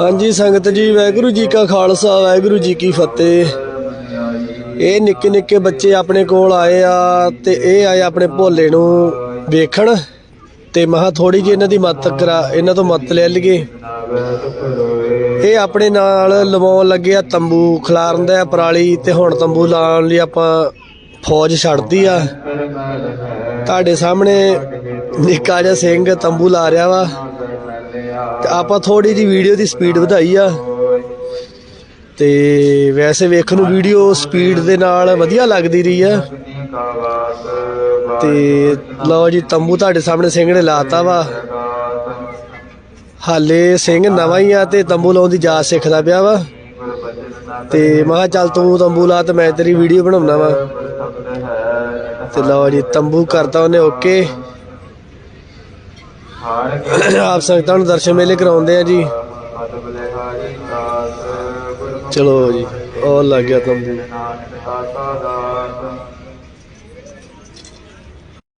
ਹਾਂਜੀ, ਸੰਗਤ ਜੀ, ਵਾਹਿਗੁਰੂ ਜੀ ਕਾ ਖਾਲਸਾ, ਵਾਹਿਗੁਰੂ ਜੀ ਕੀ ਫਤਿਹ। ਇਹ ਨਿੱਕੇ ਨਿੱਕੇ ਬੱਚੇ ਆਪਣੇ ਕੋਲ ਆਏ ਆ ਤੇ ਇਹ ਆਏ ਆਪਣੇ ਭੋਲੇ ਨੂੰ ਵੇਖਣ ਤੇ ਮਹਾ ਥੋੜੀ ਜਿਹੀ ਇਹਨਾਂ ਦੀ ਮਦਦ ਕਰਾ, ਇਹਨਾਂ ਤੋਂ ਮਦਦ ਲੈ ਲਈਏ। ਇਹ ਆਪਣੇ ਨਾਲ ਲਵਾਉਣ ਲੱਗੇ ਆ ਤੰਬੂ, ਖਿਲਾਰਨ ਦਾ ਪਰਾਲੀ ਤੇ ਹੁਣ ਤੰਬੂ ਲਾਉਣ ਲਈ ਆਪਾਂ ਫੌਜ ਛੱਡਦੀ ਆ। ਤੁਹਾਡੇ ਸਾਹਮਣੇ ਨਿੱਕਾ ਜਿਹਾ ਸਿੰਘ ਤੰਬੂ ਲਾ ਰਿਹਾ ਵਾ। ਤੇ ਆਪਾਂ ਥੋੜੀ ਜੀ ਵੀਡੀਓ ਦੀ ਸਪੀਡ ਵਧਾਈ ਆ। ਤੇ ਵੈਸੇ ਵੇਖਣ ਨੂੰ ਵੀਡੀਓ ਸਪੀਡ ਦੇ ਨਾਲ ਵਧੀਆ ਲੱਗਦੀ ਰਹੀ ਆ। ਤੇ ਲਓ ਜੀ, ਤੰਬੂ ਤੁਹਾਡੇ ਸਾਹਮਣੇ ਸਿੰਘ ਨੇ ਲਾਤਾ ਵਾ। ਹਾਲੇ ਸਿੰਘ ਨਵਾਂ ਹੀ ਆ ਤੇ ਤੰਬੂ ਲਾਉਣ ਦੀ ਜਾਚ ਸਿੱਖਦਾ ਪਿਆ ਵਾ। ਤੇ ਮੈਂ ਕਿਹਾ ਚੱਲ ਤੂੰ ਤੰਬੂ ਲਾ ਤੇ ਮੈਂ ਤੇਰੀ ਵੀਡੀਓ ਬਣਾਉਣਾ ਵਾ। ਤੇ ਲਓ ਜੀ, ਤੰਬੂ ਕਰਤਾ ਉਹਨੇ ਓਕੇ ਆਪ ਸੰਗਤਾਂ ਨੂੰ ਦਰਸ਼ਨ ਮੇਲੇ ਕਰਾਉਂਦੇ ਆ ਜੀ। ਚਲੋ ਜੀ ਉਹ ਲੱਗ ਗਿਆ ਤੰਬੂ।